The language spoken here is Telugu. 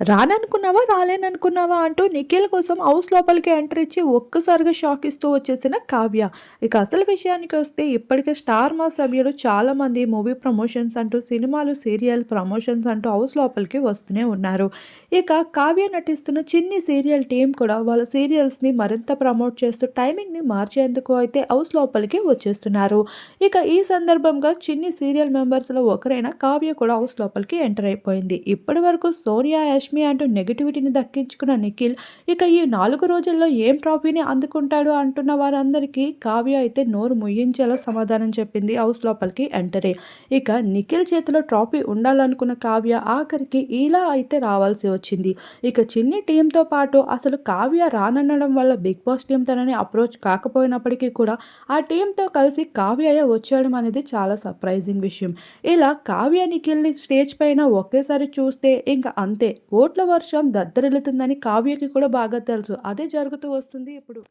రాననుకున్నావా రాలేననుకున్నావా అంటూ నిఖిల్ కోసం హౌస్ లోపలికి ఎంటర్ ఇచ్చి ఒక్కసారిగా షాక్ ఇస్తూ వచ్చేసిన కావ్య. ఇక అసలు విషయానికి వస్తే ఇప్పటికే స్టార్ మా సభ్యులు చాలామంది మూవీ ప్రమోషన్స్ అంటూ సినిమాలు సీరియల్ ప్రమోషన్స్ అంటూ హౌస్ లోపలికి వస్తూనే ఉన్నారు. ఇక కావ్య నటిస్తున్న చిన్ని సీరియల్ టీం కూడా వాళ్ళ సీరియల్స్ని మరింత ప్రమోట్ చేస్తూ టైమింగ్ని మార్చేందుకు అయితే హౌస్ లోపలికి వచ్చేస్తున్నారు. ఇక ఈ సందర్భంగా చిన్ని సీరియల్ మెంబర్స్లో ఒకరైన కావ్య కూడా హౌస్ లోపలికి ఎంటర్ అయిపోయింది. ఇప్పటి వరకు సోనియా యష్మి అంటూ నెగిటివిటీని దక్కించుకున్న నిఖిల్ ఇక ఈ నాలుగు రోజుల్లో ఏం ట్రాఫీని అందుకుంటాడు అంటున్న వారందరికీ కావ్య అయితే నోరు ముయ్యించేలా సమాధానం చెప్పింది హౌస్ లోపలికి ఎంటరే. ఇక నిఖిల్ చేతిలో ట్రాఫీ ఉండాలనుకున్న కావ్య ఆఖరికి ఇలా అయితే రావాల్సి వచ్చింది. ఇక చిన్ని టీంతో పాటు అసలు కావ్య రాననడం వల్ల బిగ్ బాస్ టీం తనని అప్రోచ్ కాకపోయినప్పటికీ కూడా ఆ టీంతో కలిసి కావ్య వచ్చేయడం అనేది చాలా సర్ప్రైజింగ్ విషయం. ఇలా కావ్య నిఖిల్ని స్టేజ్ పైన ఒకేసారి చూస్తే ఇంకా అంతే ఓట్ల వర్షం దద్దరిల్లుతుందని కావ్యకి కూడా బాగా తెలుసు. అదే జరుగుతూ వస్తుంది ఇప్పుడు.